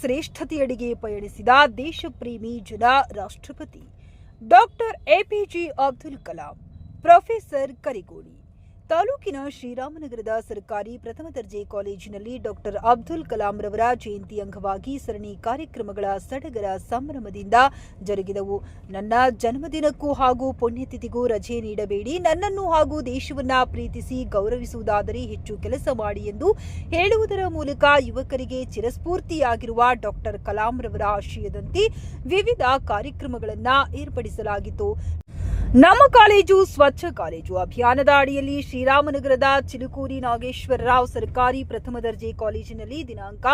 ಶ್ರೇಷ್ಠತೆಯಡೆಗೆ ಪಯಣಿಸಿದ ದೇಶಪ್ರೇಮಿ ಜನ ರಾಷ್ಟ್ರಪತಿ doctor APJ Abdul Kalam professor Karigodi. ತಾಲೂಕಿನ ಶ್ರೀರಾಮನಗರದ ಸರ್ಕಾರಿ ಪ್ರಥಮ ದರ್ಜೆ ಕಾಲೇಜಿನಲ್ಲಿ ಡಾಕ್ಟರ್ ಅಬ್ದುಲ್ ಕಲಾಂ ರವರ ಜಯಂತಿ ಅಂಗವಾಗಿ ಸರಣಿ ಕಾರ್ಯಕ್ರಮಗಳ ಸಡಗರ ಸಂಭ್ರಮದಿಂದ ಜರುಗಿದವು. ನನ್ನ ಜನ್ಮದಿನಕ್ಕೂ ಹಾಗೂ ಪುಣ್ಯತಿಥಿಗೂ ರಜೆ ನೀಡಬೇಡಿ. ನನ್ನನ್ನು ಹಾಗೂ ದೇಶವನ್ನ ಪ್ರೀತಿಸಿ ಗೌರವಿಸುವುದಾದರೆ ಹೆಚ್ಚು ಕೆಲಸ ಮಾಡಿ ಎಂದು ಹೇಳುವುದರ ಮೂಲಕ ಯುವಕರಿಗೆ ಚಿರಸ್ಫೂರ್ತಿಯಾಗಿರುವ ಡಾಕ್ಟರ್ ಕಲಾಂ ರವರ ಆಶಯದಂತೆ ವಿವಿಧ ಕಾರ್ಯಕ್ರಮಗಳನ್ನು ಏರ್ಪಡಿಸಲಾಗಿತ್ತು. ನಮ್ಮ ಕಾಲೇಜು, ಸ್ವಚ್ಛ ಕಾಲೇಜು ಅಭಿಯಾನದ ಅಡಿಯಲ್ಲಿ ಶ್ರೀರಾಮನಗರದ ಚಿಲುಕೂರಿ ನಾಗೇಶ್ವರ ರಾವ್ ಸರ್ಕಾರಿ ಪ್ರಥಮ ದರ್ಜೆ ಕಾಲೇಜಿನಲ್ಲಿ ದಿನಾಂಕ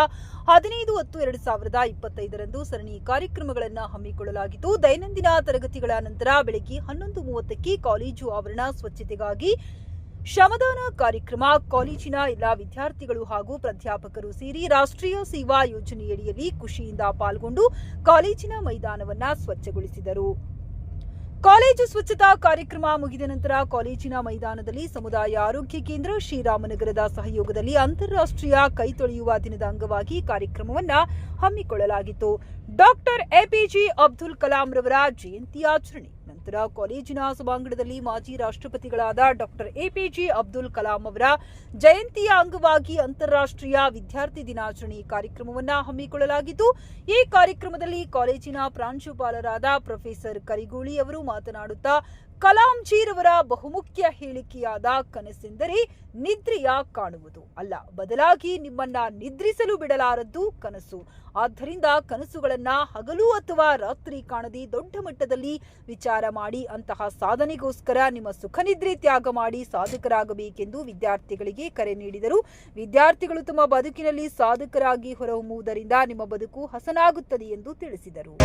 ಹದಿನೈದು ಹತ್ತು ಎರಡು ಸಾವಿರದ ಇಪ್ಪತ್ತೈದರಂದು ಸರಣಿ ಕಾರ್ಯಕ್ರಮಗಳನ್ನು ಹಮ್ಮಿಕೊಳ್ಳಲಾಗಿದ್ದು ದೈನಂದಿನ ತರಗತಿಗಳ ನಂತರ ಬೆಳಗ್ಗೆ ಹನ್ನೊಂದು ಮೂವತ್ತಕ್ಕೆ ಕಾಲೇಜು ಆವರಣ ಸ್ವಚ್ಛತೆಗಾಗಿ ಶ್ರಮದಾನ ಕಾರ್ಯಕ್ರಮ, ಕಾಲೇಜಿನ ಎಲ್ಲಾ ವಿದ್ಯಾರ್ಥಿಗಳು ಹಾಗೂ ಪ್ರಾಧ್ಯಾಪಕರು ಸೇರಿ ರಾಷ್ಟ್ರೀಯ ಸೇವಾ ಯೋಜನೆಯಡಿಯಲ್ಲಿ ಖುಷಿಯಿಂದ ಪಾಲ್ಗೊಂಡು ಕಾಲೇಜಿನ ಮೈದಾನವನ್ನ ಸ್ವಚ್ಛಗೊಳಿಸಿದರು. ಕಾಲೇಜು ಸ್ವಚ್ಛತಾ ಕಾರ್ಯಕ್ರಮ ಮುಗಿದ ನಂತರ ಕಾಲೇಜಿನ ಮೈದಾನದಲ್ಲಿ ಸಮುದಾಯ ಆರೋಗ್ಯ ಕೇಂದ್ರ ಶ್ರೀರಾಮನಗರದ ಸಹಯೋಗದಲ್ಲಿ ಅಂತಾರಾಷ್ಟ್ರೀಯ ಕೈ ತೊಳೆಯುವ ದಿನದ ಅಂಗವಾಗಿ ಕಾರ್ಯಕ್ರಮವನ್ನು ಹಮ್ಮಿಕೊಳ್ಳಲಾಗಿತ್ತು. ಡಾಕ್ಟರ್ ಎಪಿಜೆ ಅಬ್ದುಲ್ ಕಲಾಂ ರವರ ಜಯಂತಿ ಆಚರಣೆ. ನಂತರ ಕಾಲೇಜಿನ ಸಭಾಂಗಣದಲ್ಲಿ ಮಾಜಿ ರಾಷ್ಟ್ರಪತಿಗಳಾದ ಡಾಕ್ಟರ್ ಎಪಿಜೆ ಅಬ್ದುಲ್ ಕಲಾಂ ಅವರ ಜಯಂತಿಯ ಅಂಗವಾಗಿ ಅಂತಾರಾಷ್ಟ್ರೀಯ ವಿದ್ಯಾರ್ಥಿ ದಿನಾಚರಣೆ ಕಾರ್ಯಕ್ರಮವನ್ನು ಹಮ್ಮಿಕೊಳ್ಳಲಾಗಿದ್ದು, ಈ ಕಾರ್ಯಕ್ರಮದಲ್ಲಿ ಕಾಲೇಜಿನ ಪ್ರಾಂಶುಪಾಲರಾದ ಪ್ರೊಫೆಸರ್ ಕರಿಗೋಳಿ ಅವರು ಮಾತನಾಡುತ್ತಾ ಕಲಾಂಜೀರವರ ಬಹುಮುಖ್ಯ ಹೇಳಿಕೆಯಾದ ಕನಸೆಂದರೆ ನಿದ್ರೆಯ ಕಾಣುವುದು ಅಲ್ಲ. ಬದಲಾಗಿ ನಿಮ್ಮನ್ನ ನಿದ್ರಿಸಲು ಬಿಡಲಾರದ್ದು ಕನಸು. ಆದ್ದರಿಂದ ಕನಸುಗಳನ್ನ ಹಗಲು ಅಥವಾ ರಾತ್ರಿ ಕಾಣದೆ ದೊಡ್ಡ ಮಟ್ಟದಲ್ಲಿ ವಿಚಾರ ಮಾಡಿ ಅಂತಹ ಸಾಧನೆಗೋಸ್ಕರ ನಿಮ್ಮ ಸುಖನಿದ್ರೆ ತ್ಯಾಗ ಮಾಡಿ ಸಾಧಕರಾಗಬೇಕೆಂದು ವಿದ್ಯಾರ್ಥಿಗಳಿಗೆ ಕರೆ ನೀಡಿದರು. ವಿದ್ಯಾರ್ಥಿಗಳು ತಮ್ಮ ಬದುಕಿನಲ್ಲಿ ಸಾಧಕರಾಗಿ ಹೊರಹೊಮ್ಮುವುದರಿಂದ ನಿಮ್ಮ ಬದುಕು ಹಸನಾಗುತ್ತದೆ ಎಂದು ತಿಳಿಸಿದರು.